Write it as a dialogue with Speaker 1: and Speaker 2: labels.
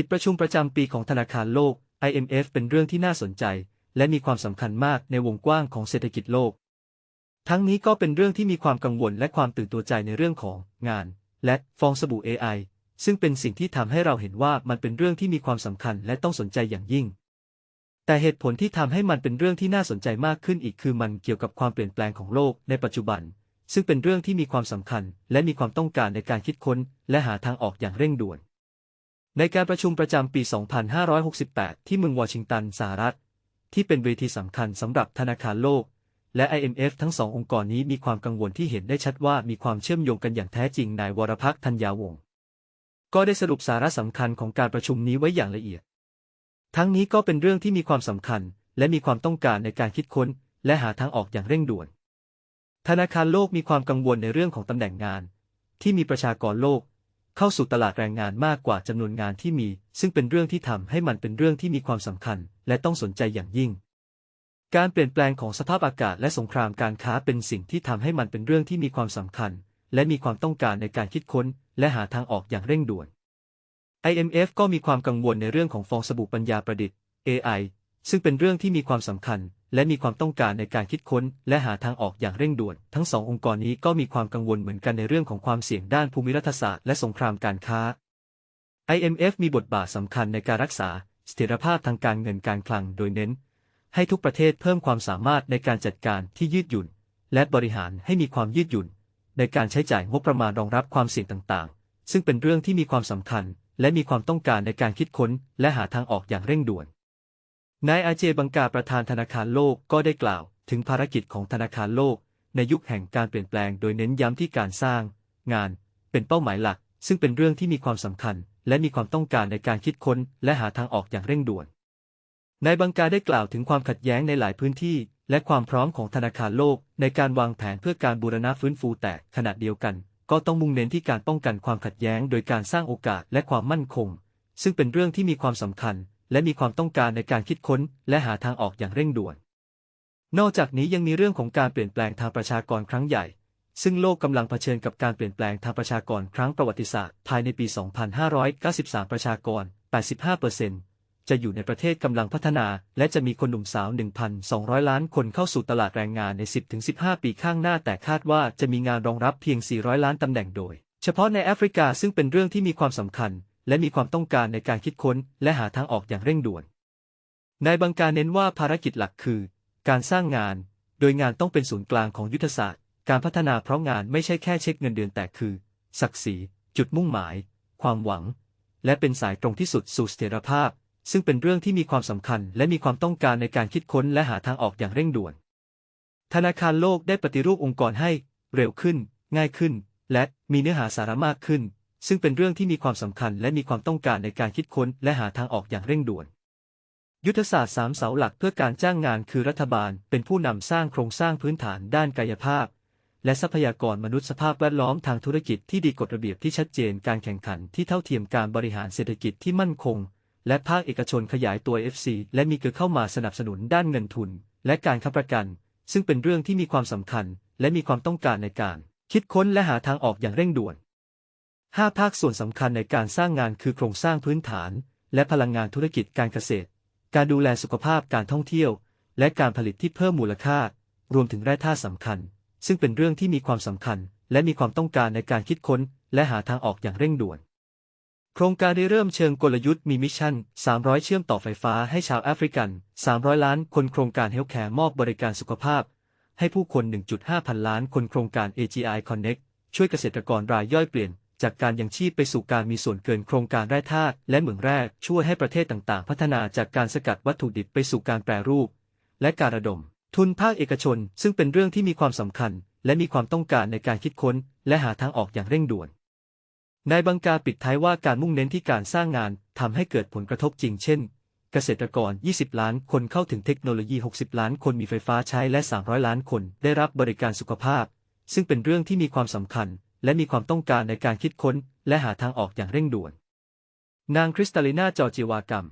Speaker 1: ปิดประชุมประจำปีของธนาคารโลก IMF เป็นเรื่องที่น่าสนใจ และมีความสำคัญมากในวงกว้างของเศรษฐกิจโลก ทั้งนี้ก็เป็นเรื่องที่มีความกังวลและความตื่นตัวใจในเรื่องของงาน และฟองสบู่ AI ซึ่งเป็นสิ่งที่ทำให้เราเห็นว่ามันเป็นเรื่องที่มีความสำคัญและต้องสนใจอย่างยิ่ง แต่เหตุผลที่ทำให้มันเป็นเรื่องที่น่าสนใจมากขึ้นอีกคือมันเกี่ยวกับความเปลี่ยนแปลงของโลกในปัจจุบัน ซึ่งเป็นเรื่องที่มีความสำคัญ และมีความต้องการในการคิดค้น และหาทางออกอย่างเร่งด่วน ในการประชุมประจำปี 2568 ที่เมืองวอชิงตัน สหรัฐ ที่เป็นเวทีสำคัญสำหรับธนาคารโลก และ IMF ทั้งสององค์กรนี้มีความกังวลที่เห็นได้ชัดว่ามีความเชื่อมโยงกันอย่างแท้จริงนายวรพักษ์ธัญญาวงศ์ก็ได้สรุปสาระสำคัญของการประชุมนี้ไว้อย่างละเอียด ทั้งนี้ก็เป็นเรื่องที่มีความสำคัญ และมีความต้องการในการคิดค้น และหาทางออกอย่างเร่งด่วน ธนาคารโลกมีความกังวลในเรื่องของตำแหน่งงาน ที่มีประชากรโลก เข้าสู่ตลาดแรงงานมากกว่าจำนวนงานที่มี ซึ่งเป็นเรื่องที่ทำให้มันเป็นเรื่องที่มีความสำคัญ และต้องสนใจอย่างยิ่ง การเปลี่ยนแปลงของสภาพอากาศและสงครามการค้าเป็นสิ่งที่ทำให้มันเป็นเรื่องที่มีความสำคัญ และมีความต้องการในการคิดค้น และหาทางออกอย่างเร่งด่วน IMF ก็มีความกังวลในเรื่องของฟองสบู่ปัญญาประดิษฐ์ AI ซึ่งเป็นเรื่องที่มีความสำคัญ และมีความต้องการในการคิดค้น และหาทางออกอย่างเร่งด่วน ทั้งสององค์กรนี้ก็มีความกังวลเหมือนกันในเรื่องของความเสี่ยงด้านภูมิรัฐศาสตร์และสงครามการค้า IMF มีบทบาทสำคัญในการรักษาเสถียรภาพทางการเงินการคลังโดยเน้น ให้ทุกประเทศเพิ่มความสามารถในการจัดการที่ยืดหยุ่น และบริหารให้มีความยืดหยุ่น ในการใช้จ่ายงบประมาณรองรับความเสี่ยงต่างๆ ซึ่งเป็นเรื่องที่มีความสำคัญ และมีความต้องการในการคิดค้น และหาทางออกอย่างเร่งด่วน นายอาเจบังกาประธานธนาคารโลกก็ได้กล่าว ถึงภารกิจของธนาคารโลก ในยุคแห่งการเปลี่ยนแปลงโดยเน้นย้ำที่การสร้าง งาน เป็นเป้าหมายหลัก ซึ่งเป็นเรื่องที่มีความสำคัญ และมีความต้องการในการคิดค้น และหาทางออกอย่างเร่งด่วนนายบังกาได้กล่าวถึงความขัดแย้งในหลายพื้นที่ และความพร้อมของธนาคารโลก ในการวางแผนเพื่อการบูรณะฟื้นฟูแต่ขณะเดียวกัน ก็ต้องมุ่งเน้นที่การป้องกันความขัดแย้ง โดยการสร้างโอกาสและความมั่นคง ซึ่งเป็นเรื่องที่มีความสำคัญ และมีความต้องการในการคิดค้น และหาทางออกอย่างเร่งด่วน นอกจากนี้ยังมีเรื่องของการเปลี่ยนแปลงทางประชากรครั้งใหญ่ ซึ่งโลกกำลังเผชิญกับการเปลี่ยนแปลงทางประชากรครั้งประวัติศาสตร์ ภายในปี 2593 ประชากร 85%จะอยู่ในประเทศกำลังพัฒนา และจะมีคนหนุ่มสาว 1,200 ล้านคนเข้าสู่ตลาดแรงงานใน 10-15 ปีข้างหน้า แต่คาดว่าจะมีงานรองรับเพียง 400 ล้านตำแหน่งโดย เฉพาะในแอฟริกาซึ่งเป็นเรื่องที่มีความสำคัญ และมีความต้องการในการคิดค้น และหาทางออกอย่างเร่งด่วน นายบังการเน้นว่าภารกิจหลักคือ การสร้างงาน โดยงานต้องเป็นศูนย์กลางของยุทธศาสตร์ การพัฒนาเพราะงานไม่ใช่แค่เช็คเงินเดือนแต่คือ ศักดิ์ศรี จุดมุ่งหมาย ความหวัง และเป็นสายตรงที่สุดสู่เสถียรภาพ ซึ่งเป็นเรื่องที่มีความสำคัญ และมีความต้องการในการคิดค้น และหาทางออกอย่างเร่งด่วน ธนาคารโลกได้ปฏิรูปองค์กรให้ เร็วขึ้น ง่ายขึ้น และมีเนื้อหาสาระมากขึ้น ซึ่งเป็นเรื่องที่มีความสำคัญและมีความต้องการในการคิดค้นและหาทางออกอย่างเร่งด่วน ยุทธศาสตร์สามเสาหลักเพื่อการจ้างงานคือรัฐบาลเป็นผู้นำสร้างโครงสร้างพื้นฐานด้านกายภาพ และทรัพยากรมนุษยสภาพแวดล้อมทางธุรกิจที่ดีกฎระเบียบที่ชัดเจนการแข่งขันที่เท่าเทียมการบริหารเศรษฐกิจที่มั่นคง และภาคเอกชนขยายตัว FC และมีเกิดเข้ามาสนับสนุนด้านเงินทุน และการค้ำประกัน ซึ่งเป็นเรื่องที่มีความสำคัญ และมีความต้องการในการ คิดค้นและหาทางออกอย่างเร่งด่วน 5 ภาคส่วนสำคัญในการสร้างงานคือโครงสร้างพื้นฐาน และพลังงานธุรกิจการเกษตร การดูแลสุขภาพการท่องเที่ยว และการผลิตที่เพิ่มมูลค่า รวมถึงแร่ธาตุสำคัญ ซึ่งเป็นเรื่องที่มีความสำคัญ และมีความต้องการในการคิดค้น และหาทางออกอย่างเร่งด่วน โครงการได้เริ่มเชิงกลยุทธ์มีมิชชั่น 300 เชื่อมต่อไฟฟ้าให้ชาวแอฟริกัน 300 ล้านคนโครงการเฮลท์แคร์มอบบริการสุขภาพ ให้ผู้คน 1.5 พันล้านคนโครงการ AGI Connect ช่วยเกษตรกรรายย่อยเปลี่ยน จากการยังชีพไปสู่การมีส่วนเกินโครงการแร่ธาตุและเหมืองแร่ช่วยให้ประเทศต่างๆ พัฒนาจากการสกัดวัตถุดิบไปสู่การแปรรูป และการระดม ทุนภาคเอกชน ซึ่งเป็นเรื่องที่มีความสำคัญ และมีความต้องการในการคิดค้น และหาทางออกอย่างเร่งด่วนนายบังกาปิดท้ายว่าการมุ่งเน้นที่การสร้างงานทำให้เกิดผลกระทบจริงเช่น เกษตรกร 20 ล้านคนเข้าถึงเทคโนโลยี 60 ล้านคนมีไฟฟ้าใช้และ 300 ล้านคนได้รับบริการสุขภาพ ซึ่งเป็นเรื่องที่มีความสำคัญ และมีความต้องการในการคิดค้น และหาทางออกอย่างเร่งด่วน นางคริสตัลินาจอร์จิวากรรม